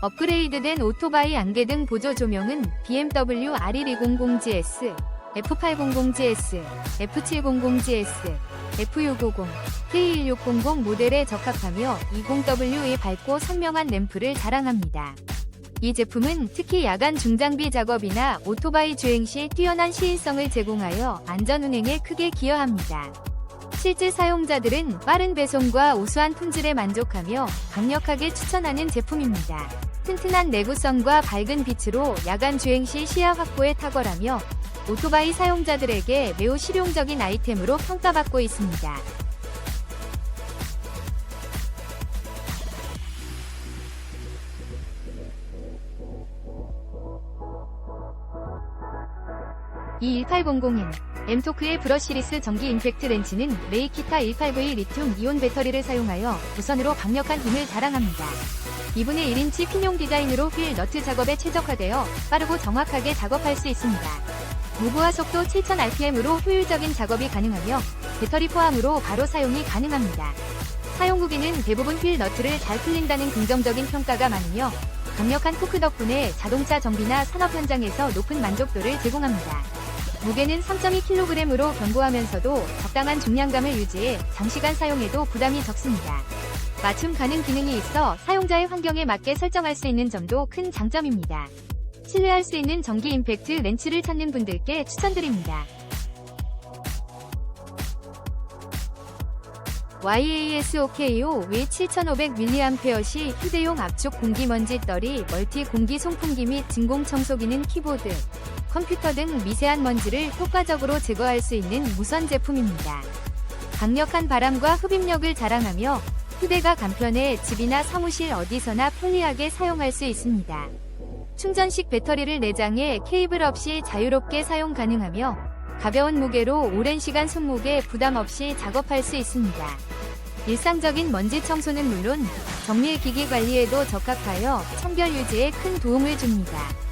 업그레이드된 오토바이 안개 등 보조 조명은 BMW R1200GS, F800GS, F700GS, F650, K1600 모델에 적합하며 20W의 밝고 선명한 램프를 자랑합니다. 이 제품은 특히 야간 중장비 작업이나 오토바이 주행 시 뛰어난 시인성을 제공하여 안전운행에 크게 기여합니다. 실제 사용자들은 빠른 배송과 우수한 품질에 만족하며 강력하게 추천하는 제품입니다. 튼튼한 내구성과 밝은 빛으로 야간 주행 시 시야 확보에 탁월하며 오토바이 사용자들에게 매우 실용적인 아이템으로 평가받고 있습니다. 이 1800은 엠토크의 브러시리스 전기 임팩트 렌치는 레이키타 18V 리튬 이온 배터리를 사용하여 무선으로 강력한 힘을 자랑합니다. 2분의 1인치 핀용 디자인으로 휠 너트 작업에 최적화되어 빠르고 정확하게 작업할 수 있습니다. 무브화 속도 7000rpm으로 효율적인 작업이 가능하며 배터리 포함으로 바로 사용이 가능합니다. 사용 후기는 대부분 휠 너트를 잘 풀린다는 긍정적인 평가가 많으며 강력한 토크 덕분에 자동차 정비나 산업 현장에서 높은 만족도를 제공합니다. 무게는 3.2kg으로 견고하면서도 적당한 중량감을 유지해 장시간 사용해도 부담이 적습니다. 맞춤 가능 기능이 있어 사용자의 환경에 맞게 설정할 수 있는 점도 큰 장점입니다. 신뢰할 수 있는 전기 임팩트 렌치를 찾는 분들께 추천드립니다. YASOKO 위 7500mAh 휴대용 압축 공기먼지 떨이 멀티 공기 송풍기 및 진공 청소기는 키보드, 컴퓨터 등 미세한 먼지를 효과적으로 제거할 수 있는 무선 제품입니다. 강력한 바람과 흡입력을 자랑하며 휴대가 간편해 집이나 사무실 어디서나 편리하게 사용할 수 있습니다. 충전식 배터리를 내장해 케이블 없이 자유롭게 사용 가능하며 가벼운 무게로 오랜 시간 손목에 부담 없이 작업할 수 있습니다. 일상적인 먼지 청소는 물론 정밀 기기 관리에도 적합하여 청결 유지에 큰 도움을 줍니다.